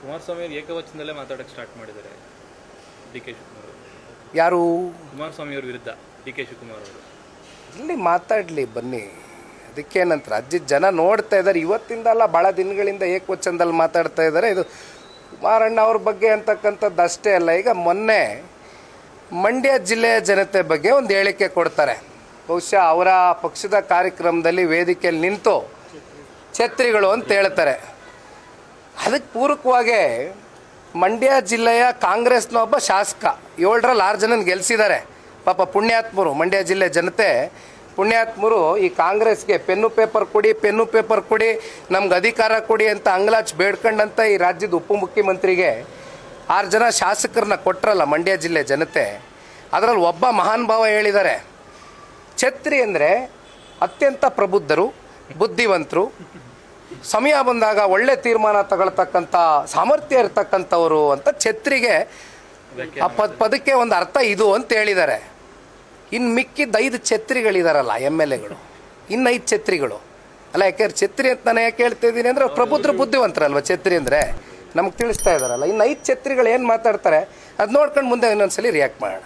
ಕುಮಾರಸ್ವಾಮಿ ಅವರು ಏಕವಚನದಲ್ಲೇ ಮಾತಾಡಕ್ಕೆ ಸ್ಟಾರ್ಟ್ ಮಾಡಿದ್ದಾರೆ ಡಿ ಕೆ ಶಿವಕುಮಾರ್ ಅವರು. ಯಾರು? ಕುಮಾರಸ್ವಾಮಿ ಅವ್ರ ವಿರುದ್ಧ ಡಿ ಕೆ ಶಿವಕುಮಾರ್ ಅವರು. ಇಲ್ಲಿ ಮಾತಾಡಲಿ ಬನ್ನಿ. ಅದಕ್ಕೆ ನಂತರ ಅಜ್ಜಿ ಜನ ನೋಡ್ತಾ ಇದ್ದಾರೆ. ಇವತ್ತಿಂದಲ್ಲ ಭಾಳ ದಿನಗಳಿಂದ ಏಕವಚನದಲ್ಲಿ ಮಾತಾಡ್ತಾ ಇದ್ದಾರೆ. ಇದು ಕುಮಾರಣ್ಣ ಅವ್ರ ಬಗ್ಗೆ ಅಂತಕ್ಕಂಥದ್ದು ಅಷ್ಟೇ ಅಲ್ಲ. ಈಗ ಮೊನ್ನೆ ಮಂಡ್ಯ ಜಿಲ್ಲೆಯ ಜನತೆ ಬಗ್ಗೆ ಒಂದು ಹೇಳಿಕೆ ಕೊಡ್ತಾರೆ. ಬಹುಶಃ ಅವರ ಪಕ್ಷದ ಕಾರ್ಯಕ್ರಮದಲ್ಲಿ ವೇದಿಕೆಯಲ್ಲಿ ನಿಂತು ಛತ್ರಿಗಳು ಅಂತ ಹೇಳ್ತಾರೆ. ಅದಕ್ಕೆ ಪೂರಕವಾಗಿ ಮಂಡ್ಯ ಜಿಲ್ಲೆಯ ಕಾಂಗ್ರೆಸ್ನ ಒಬ್ಬ ಶಾಸಕ ಏಳರಲ್ಲಿ ಆರು ಜನನ ಗೆಲ್ಲಿಸಿದ್ದಾರೆ ಪಾಪ ಪುಣ್ಯಾತ್ಮರು, ಮಂಡ್ಯ ಜಿಲ್ಲೆ ಜನತೆ. ಪುಣ್ಯಾತ್ಮರು, ಈ ಕಾಂಗ್ರೆಸ್ಗೆ ಪೆನ್ನು ಪೇಪರ್ ಕೊಡಿ, ಪೆನ್ನು ಪೇಪರ್ ಕೊಡಿ, ನಮ್ಗೆ ಅಧಿಕಾರ ಕೊಡಿ ಅಂತ ಅಂಗ್ಲಾಚ್ ಬೇಡ್ಕೊಂಡಂತ ಈ ರಾಜ್ಯದ ಉಪಮುಖ್ಯಮಂತ್ರಿಗೆ ಆರು ಜನ ಶಾಸಕರನ್ನ ಕೊಟ್ಟರಲ್ಲ ಮಂಡ್ಯ ಜಿಲ್ಲೆ ಜನತೆ. ಅದರಲ್ಲಿ ಒಬ್ಬ ಮಹಾನ್ ಭಾವ ಹೇಳಿದ್ದಾರೆ. ಛತ್ರಿ ಅಂದರೆ ಅತ್ಯಂತ ಪ್ರಬುದ್ಧರು, ಬುದ್ಧಿವಂತರು ಸಮಯ ಬಂದಾಗ ಒಳ್ಳೆ ತೀರ್ಮಾನ ತಗೊಳ್ತಕ್ಕಂಥ ಸಾಮರ್ಥ್ಯ ಇರ್ತಕ್ಕಂಥವ್ರು ಅಂತ ಛತ್ರಿಗೆ ಆ ಪದ ಪದಕ್ಕೆ ಒಂದು ಅರ್ಥ ಇದು ಅಂತ ಹೇಳಿದ್ದಾರೆ. ಇನ್ನು ಮಿಕ್ಕಿದ ಐದು ಛತ್ರಿಗಳಿದಾರಲ್ಲ ಎಂ ಎಲ್ ಎಗಳು. ಇನ್ನು ಐದು ಛತ್ರಿಗಳು. ಅಲ್ಲ ಯಾಕೆ ಛತ್ರಿ ಅಂತ ನಾನು ಯಾಕೆ ಹೇಳ್ತಾ ಇದ್ದೀನಿ ಅಂದರೆ ಪ್ರಬುದ್ಧರು ಬುದ್ಧಿವಂತರಲ್ವ ಛತ್ರಿ ಅಂದರೆ? ನಮ್ಗೆ ತಿಳಿಸ್ತಾ ಇದ್ದಾರಲ್ಲ ಇನ್ನು ಐದು ಛತ್ರಿಗಳು ಏನು ಮಾತಾಡ್ತಾರೆ ಅದು ನೋಡ್ಕೊಂಡು ಮುಂದೆ ಇನ್ನೊಂದ್ಸಲಿ ರಿಯಾಕ್ಟ್ ಮಾಡೋಣ.